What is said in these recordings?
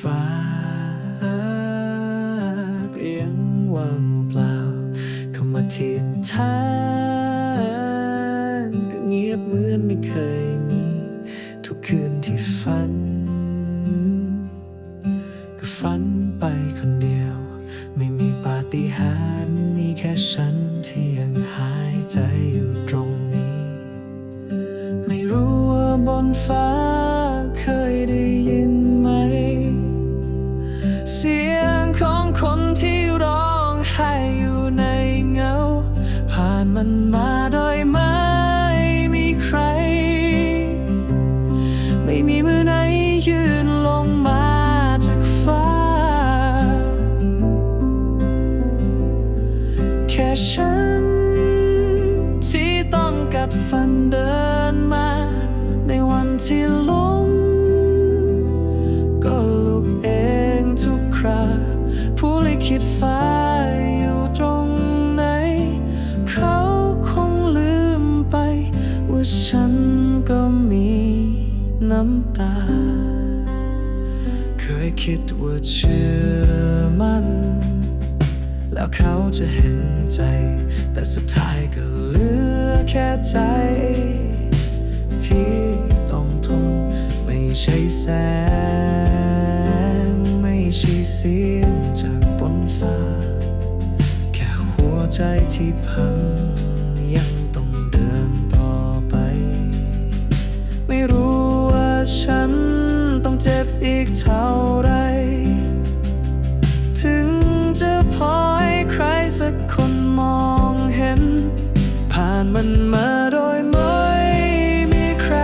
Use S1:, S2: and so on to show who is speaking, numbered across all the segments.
S1: ฟ้าก็ยังว่างเปล่าคำว่าทิศทางก็เงียบเหมือนไม่เคยมี ทุกคืนที่ฝัน ก็ฝันไปคนเดียว ไม่มีปาฏิหาริย์มีแค่ฉันที่ยังหายใจอยู่ตรงนี้ ไม่รู้ว่าบนฟ้า มันมาโดยไม่มีใคร ไม่มีมือไหนยืนลงมาจากฟ้า แค่ฉัน ที่ต้องกัดฟันเดินมา ในวันที่ล้มก็ น้ำตา เคยคิดว่าเชื่อมัน แล้วเขาจะเห็นใจ แต่สุดท้ายก็เหลือแค่ใจ ที่ต้องทน ไม่ใช่แสง ไม่ใช่เสียงจากบนฟ้า แค่หัวใจที่พัง กเท่าไร ถึงจะพอให้ใครสักคนมองเห็น ผ่านมันมาโดยไม่มีใคร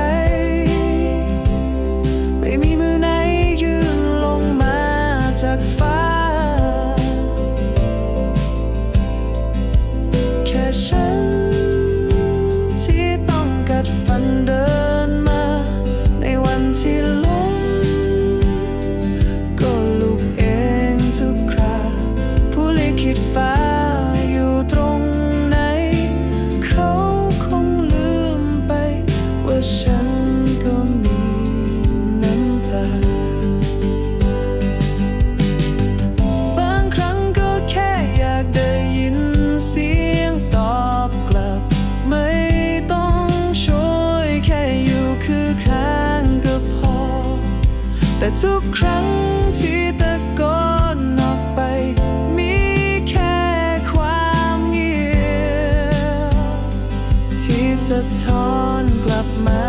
S1: ไม่มีมือไหนยืนลงมาจากฟ้า แค่ฉันที่ต้องกัดฟันเดินมา ในวันที่ ทุกครั้งที่ตะโกนออกไป มีแค่ความเงียบที่สะท้อนกลับมา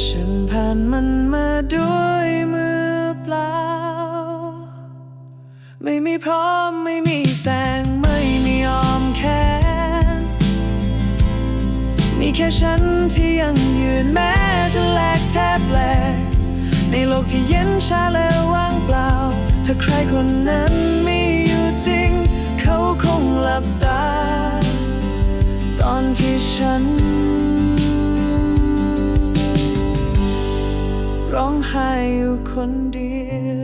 S1: ฉันผ่านมันมาด้วยมือเปล่า ไม่มีพร้อมไม่มีแสงไม่มีออมแขนมีแค่ฉันที่ยังยืนแม้ ชาและว่างเปล่า ถ้าใครคนนั้นมีอยู่จริง เขาคงหลับตา ตอนที่ฉัน ร้องไห้อยู่คนเดียว